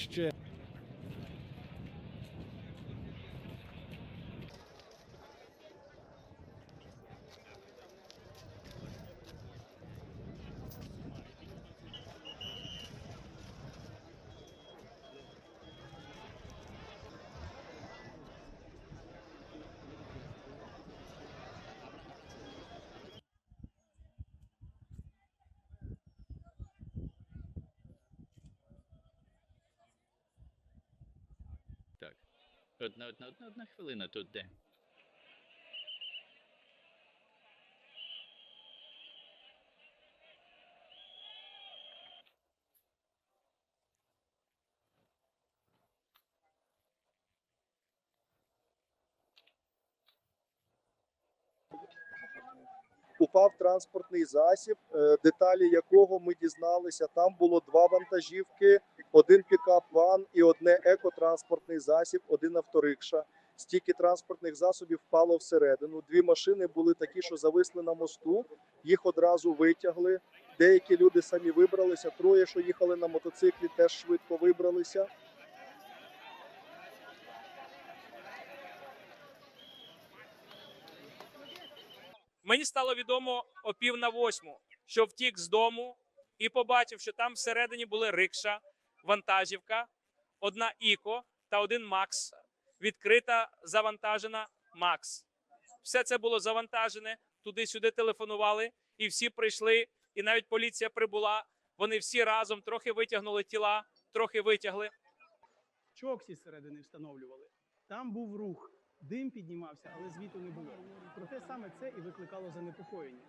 next year. Одна, одна, одна, одна хвилина тут де. упав транспортний засіб, е, деталі якого ми дізналися. Там було два вантажівки, один одне екотранспортний засіб, один авторикша. Стільки транспортних засобів впало всередину. Дві машини були такі, що зависли на мосту. Їх одразу витягли. Деякі люди самі вибралися. Троє, що їхали на мотоциклі, теж швидко вибралися. Мені стало відомо о пів на восьму, що втік з дому і побачив, що там всередині були рикша, вантажівка, одна Іко та один Макс. Відкрита завантажена Макс. Все це було завантажене, туди-сюди телефонували, і всі прийшли, і навіть поліція прибула. Вони всі разом трохи витягнули тіла, трохи витягли. Чоксі зсередини встановлювали. Там був рух, дим піднімався, але звіту не було. Проте саме це і викликало занепокоєння.